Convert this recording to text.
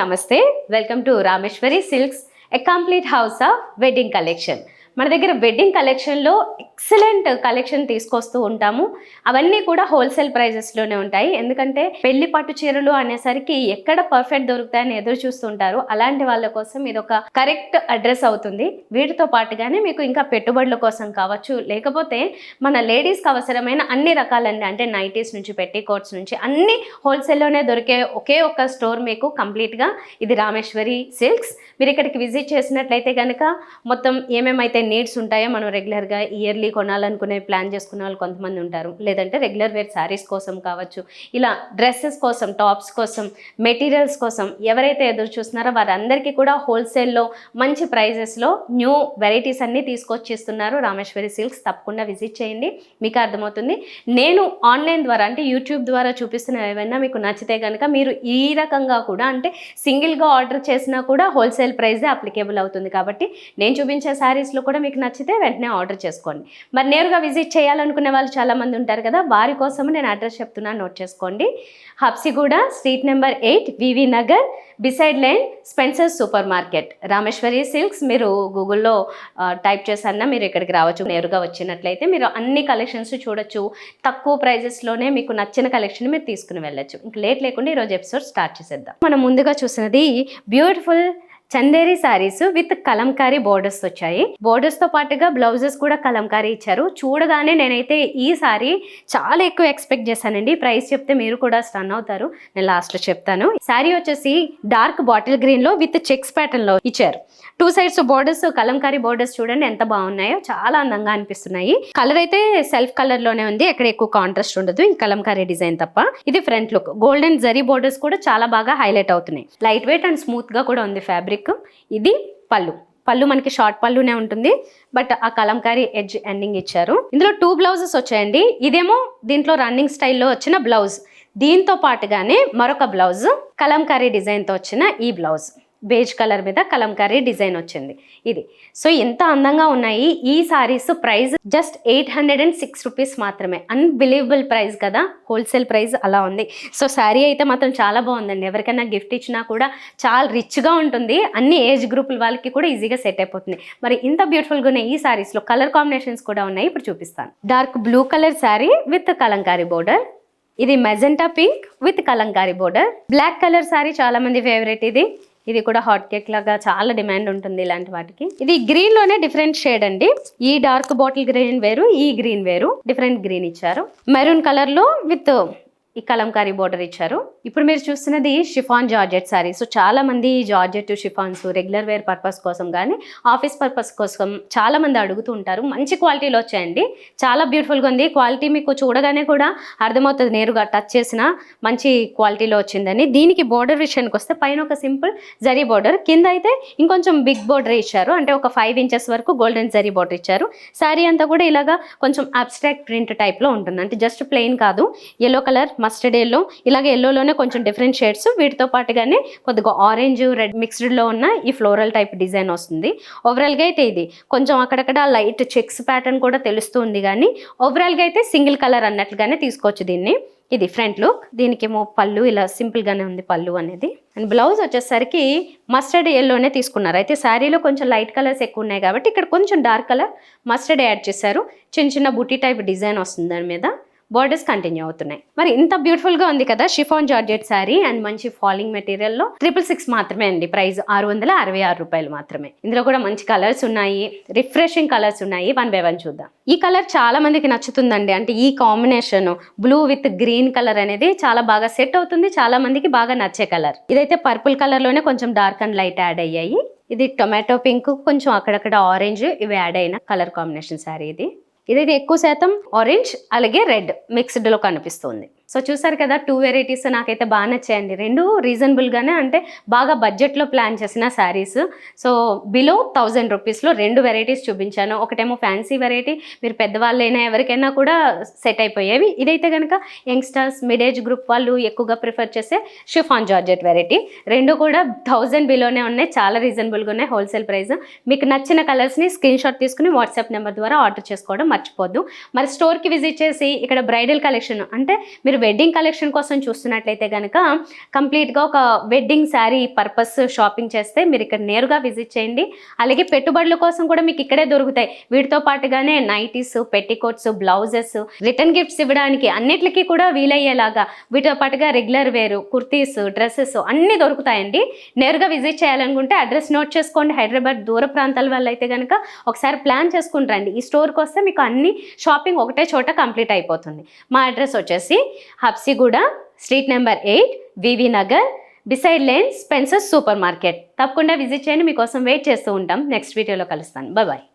నమస్తే. Welcome to Rameshwari silks a complete house of wedding collection మన దగ్గర wedding కలెక్షన్లో ఎక్సలెంట్ కలెక్షన్ తీసుకొస్తూ ఉంటాము. అవన్నీ కూడా హోల్సేల్ ప్రైజెస్లోనే ఉంటాయి. ఎందుకంటే పెళ్ళి పట్టు చీరలు అనేసరికి ఎక్కడ పర్ఫెక్ట్ దొరుకుతాయని ఎదురు చూస్తుంటారు. అలాంటి వాళ్ళ కోసం ఇది ఒక కరెక్ట్ అడ్రస్ అవుతుంది. వీటితో పాటుగానే మీకు ఇంకా పెట్టుబడుల కోసం కావచ్చు. లేకపోతే మన లేడీస్కి అవసరమైన అన్ని రకాలన్నీ అంటే నైటీస్ నుంచి పెట్టి కోట్స్ నుంచి అన్ని హోల్సేల్లోనే దొరికే ఒకే ఒక్క స్టోర్ మీకు కంప్లీట్గా ఇది రామేశ్వరి సిల్క్స్ మీరు ఇక్కడికి విజిట్ చేసినట్లయితే కనుక మొత్తం ఏమేమైతే నీడ్స్ ఉంటాయో? మనం రెగ్యులర్గా ఇయర్లీ కొనాలనుకునే ప్లాన్ చేసుకునే వాళ్ళు కొంతమంది ఉంటారు. లేదంటే రెగ్యులర్ వేర్ శారీస్ కోసం కావచ్చు ఇలా డ్రెస్సెస్ కోసం టాప్స్ కోసం మెటీరియల్స్ కోసం ఎవరైతే ఎదురు చూస్తున్నారో వారందరికీ కూడా హోల్సేల్లో మంచి ప్రైజెస్లో న్యూ వెరైటీస్ అన్నీ తీసుకొచ్చిస్తున్నారు. రామేశ్వరి సిల్క్స్ తప్పకుండా విజిట్ చేయండి. మీకు అర్థమవుతుంది. నేను ఆన్లైన్ ద్వారా అంటే యూట్యూబ్ ద్వారా చూపిస్తున్న ఏమైనా మీకు నచ్చితే కనుక మీరు ఈ రకంగా కూడా అంటే సింగిల్గా ఆర్డర్ చేసినా కూడా హోల్సేల్ ప్రైజే అప్లికేబుల్ అవుతుంది. కాబట్టి నేను చూపించే శారీస్లో కూడా మీకు నచ్చితే వెంటనే ఆర్డర్ చేసుకోండి. మరి నేరుగా విజిట్ చేయాలనుకునే వాళ్ళు చాలామంది ఉంటారు కదా వారి కోసం నేను అడ్రస్ చెప్తున్నాను నోట్ చేసుకోండి. హబ్సిగూడ స్ట్రీట్ నెంబర్ ఎయిట్ వివి Nagar beside line Spencer supermarket. Rameshwari silks మీరు గూగుల్లో టైప్ చేసన్నా మీరు ఇక్కడికి రావచ్చు. నేరుగా వచ్చినట్లయితే మీరు అన్ని కలెక్షన్స్ చూడొచ్చు. తక్కువ ప్రైజెస్లోనే మీకు నచ్చిన కలెక్షన్ మీరు తీసుకుని వెళ్ళచ్చు. ఇంక లేట్ లేకుండా ఈరోజు ఎపిసోడ్ స్టార్ట్ చేసేద్దాం. మనం ముందుగా చూసినది beautiful Chanderi saris with Kalamkari borders వచ్చాయి. బోర్డర్స్తో పాటుగా బ్లౌజెస్ కూడా కలంకారీ ఇచ్చారు. చూడగానే నేనైతే ఈ సారీ చాలా ఎక్కువ ఎక్స్పెక్ట్ చేశానండి. ప్రైస్ చెప్తే మీరు కూడా స్టన్ అవుతారు. నేను లాస్ట్లో చెప్తాను సారీ వచ్చేసి డార్క్ బాటిల్ గ్రీన్లో విత్ చెక్స్ ప్యాటర్న్లో ఇచ్చారు. Two sides borders Kalamkari borders చూడండి ఎంత బాగున్నాయో. చాలా అందంగా అనిపిస్తున్నాయి. కలర్ అయితే సెల్ఫ్ కలర్లోనే ఉంది. ఎక్కడ ఎక్కువ కాంట్రాస్ట్ ఉండదు. ఈ కలంకారీ డిజైన్ తప్ప. ఇది front look golden zari borders కూడా చాలా బాగా హైలైట్ అవుతున్నాయి. లైట్ వెయిట్ అండ్ స్మూత్గా కూడా ఉంది ఫ్యాబ్రిక్ ఇది పళ్ళు. పళ్ళు మనకి షార్ట్ పళ్ళునే ఉంటుంది. బట్ ఆ కలంకారీ ఎడ్జ్ ఎండింగ్ ఇచ్చారు. ఇందులో టూ బ్లౌజెస్ వచ్చాయండి. ఇదేమో దీంట్లో రన్నింగ్ స్టైల్లో వచ్చిన బ్లౌజ్. దీంతో పాటుగానే మరొక బ్లౌజ్. కలంకారీ డిజైన్తో వచ్చిన ఈ బ్లౌజ్. బేజ్ కలర్ మీద కలంకారీ డిజైన్ వచ్చింది. ఇది. సో ఎంత అందంగా ఉన్నాయి ఈ saris price just eight hundred and six rupees మాత్రమే. అన్బిలీవబుల్ ప్రైస్ కదా హోల్సేల్ ప్రైస్ అలా ఉంది. సో శారీ అయితే మాత్రం చాలా బాగుందండి. ఎవరికైనా గిఫ్ట్ ఇచ్చినా కూడా చాలా రిచ్గా ఉంటుంది. అన్ని ఏజ్ గ్రూపుల వాళ్ళకి కూడా ఈజీగా సెట్ అయిపోతుంది. మరి ఇంత బ్యూటిఫుల్గా ఉన్న ఈ సారీస్లో కలర్ కాంబినేషన్స్ కూడా ఉన్నాయి. ఇప్పుడు చూపిస్తాను. Dark blue colour sari with Kalamkari border ఇది magenta pink with Kalamkari border black colour sari చాలా మంది ఫేవరెట్ ఇది. ఇది కూడా హాట్ కేక్ లాగా చాలా డిమాండ్ ఉంటుంది ఇలాంటి వాటికి. ఇది గ్రీన్లోనే డిఫరెంట్ షేడ్ అండి. ఈ డార్క్ బాటిల్ గ్రీన్ వేరు ఈ గ్రీన్ వేరు. డిఫరెంట్ గ్రీన్ ఇచ్చారు. మెరూన్ కలర్లో విత్ ఈ కలంకారీ బోర్డర్ ఇచ్చారు. ఇప్పుడు మీరు చూస్తున్నది షిఫాన్ జార్జెట్ సారీ. సో చాలా మంది georgette chiffons regular wear purpose కోసం కానీ ఆఫీస్ పర్పస్ కోసం చాలా మంది అడుగుతూ ఉంటారు. మంచి క్వాలిటీలో వచ్చాయండి. చాలా బ్యూటిఫుల్గా ఉంది. క్వాలిటీ మీకు చూడగానే కూడా అర్థమవుతుంది నేరుగా టచ్ చేసిన మంచి క్వాలిటీలో వచ్చిందని. దీనికి బోర్డర్ విషయానికి వస్తే పైన ఒక సింపుల్ జరీ బోర్డర్ కింద అయితే ఇంకొంచెం బిగ్ బోర్డర్ ఇచ్చారు. అంటే ఒక ఫైవ్ ఇంచెస్ వరకు గోల్డెన్ జరీ బోర్డర్ ఇచ్చారు. శారీ అంతా కూడా ఇలాగా కొంచెం అబ్స్ట్రాక్ట్ ప్రింట్ టైప్లో ఉంటుంది. అంటే జస్ట్ ప్లెయిన్ కాదు. ఎల్లో కలర్ మస్టర్డ్ ఎల్లో ఇలాగే ఎల్లోలోనే కొంచెం డిఫరెంట్ షేడ్స్ వీటితో పాటుగానే కొద్దిగా ఆరెంజ్ రెడ్ మిక్స్డ్లో ఉన్న ఈ ఫ్లోరల్ టైప్ డిజైన్ వస్తుంది. ఓవరాల్గా అయితే ఇది. కొంచెం అక్కడక్కడ లైట్ చెక్స్ ప్యాటర్న్ కూడా తెలుస్తుంది కానీ ఓవరాల్గా అయితే సింగిల్ కలర్ అన్నట్లుగానే తీసుకోవచ్చు దీన్ని. ఇది ఫ్రంట్ లుక్ దీనికేమో పళ్ళు ఇలా సింపుల్గానే ఉంది పళ్ళు అనేది. అండ్ బ్లౌజ్ వచ్చేసరికి మస్టర్డ్ ఎల్లోనే తీసుకున్నారు. అయితే శారీలో కొంచెం లైట్ కలర్స్ ఎక్కువ ఉన్నాయి కాబట్టి ఇక్కడ కొంచెం డార్క్ కలర్ మస్టర్డ్ యాడ్ చేశారు. చిన్న చిన్న బుటీ టైప్ డిజైన్ వస్తుంది దాని మీద. బోర్డర్స్ కంటిన్యూ అవుతున్నాయి. మరి ఇంత బ్యూటిఫుల్గా ఉంది కదా షిఫాన్ జార్జెట్ శారీ అండ్ మంచి ఫాలింగ్ మెటీరియల్లో ట్రిపుల్ సిక్స్ మాత్రమే అండి. ప్రైస్ ఆరు వందల అరవై ఆరు రూపాయలు మాత్రమే. ఇందులో కూడా మంచి కలర్స్ ఉన్నాయి. రిఫ్రెషింగ్ కలర్స్ ఉన్నాయి. వన్ బై వన్ చూద్దాం. ఈ కలర్ చాలా మందికి నచ్చుతుందండి. అంటే ఈ combination blue with green colour అనేది చాలా బాగా సెట్ అవుతుంది. చాలా మందికి బాగా నచ్చే కలర్ ఇదైతే పర్పుల్ కలర్లోనే కొంచెం డార్క్ అండ్ లైట్ యాడ్ అయ్యాయి. ఇది టొమాటో పింక్ కొంచెం అక్కడక్కడ ఆరెంజ్ ఇవి యాడ్ అయిన కలర్ కాంబినేషన్ శారీ ఇది. ఇదైతే ఎక్కువ శాతం ఆరెంజ్ అలాగే రెడ్ మిక్స్డ్లో కనిపిస్తుంది. సో చూసారు కదా టూ వెరైటీస్ నాకైతే బాగా నచ్చాయండి. రెండు రీజనబుల్గానే అంటే బాగా బడ్జెట్లో ప్లాన్ చేసిన శారీస్ సో బిలో థౌజండ్ రూపీస్లో రెండు వెరైటీస్ చూపించాను. ఒకటేమో ఫ్యాన్సీ వెరైటీ మీరు పెద్దవాళ్ళైనా ఎవరికైనా కూడా సెట్ అయిపోయేవి. ఇదైతే కనుక యంగ్స్టర్స్ మిడ్ ఏజ్ గ్రూప్ వాళ్ళు ఎక్కువగా ప్రిఫర్ చేసే షిఫాన్ జార్జెట్ వెరైటీ రెండు కూడా థౌజండ్ బిలోనే ఉన్నాయి. చాలా రీజనబుల్గా ఉన్నాయి హోల్సేల్ ప్రైస్ మీకు నచ్చిన కలర్స్ని స్క్రీన్ షాట్ తీసుకుని వాట్సాప్ నెంబర్ ద్వారా ఆర్డర్ చేసుకోవడం మర్చిపోద్దు. మరి స్టోర్కి విజిట్ చేసి ఇక్కడ బ్రైడల్ కలెక్షన్ అంటే మీరు వెడ్డింగ్ కలెక్షన్ కోసం చూస్తున్నట్లయితే కనుక కంప్లీట్గా ఒక వెడ్డింగ్ శారీ పర్పస్ షాపింగ్ చేస్తే మీరు ఇక్కడ నేరుగా విజిట్ చేయండి. అలాగే పెట్టుబడుల కోసం కూడా మీకు ఇక్కడే దొరుకుతాయి. వీటితో పాటుగానే nighties petticoats blouses return gifts ఇవ్వడానికి అన్నిటికీ కూడా వీలయ్యేలాగా వీటితో పాటుగా రెగ్యులర్ వేరు కుర్తీస్ డ్రెస్సెస్ అన్నీ దొరుకుతాయండి. నేరుగా విజిట్ చేయాలనుకుంటే అడ్రస్ నోట్ చేసుకోండి. హైదరాబాద్ దూర ప్రాంతాల వల్ల అయితే కనుక ఒకసారి ప్లాన్ చేసుకుని రండి. ఈ స్టోర్కి వస్తే మీకు అన్ని షాపింగ్ ఒకటే చోట కంప్లీట్ అయిపోతుంది. మా అడ్రస్ వచ్చేసి హబ్సిగూడ స్ట్రీట్ నెంబర్ ఎయిట్ వివి Nagar beside lane Spencer supermarket. తప్పకుండా విజిట్ చేయండి మీకోసం వెయిట్ చేస్తూ ఉంటాం. నెక్స్ట్ వీడియోలో కలుస్తాను. బాయ్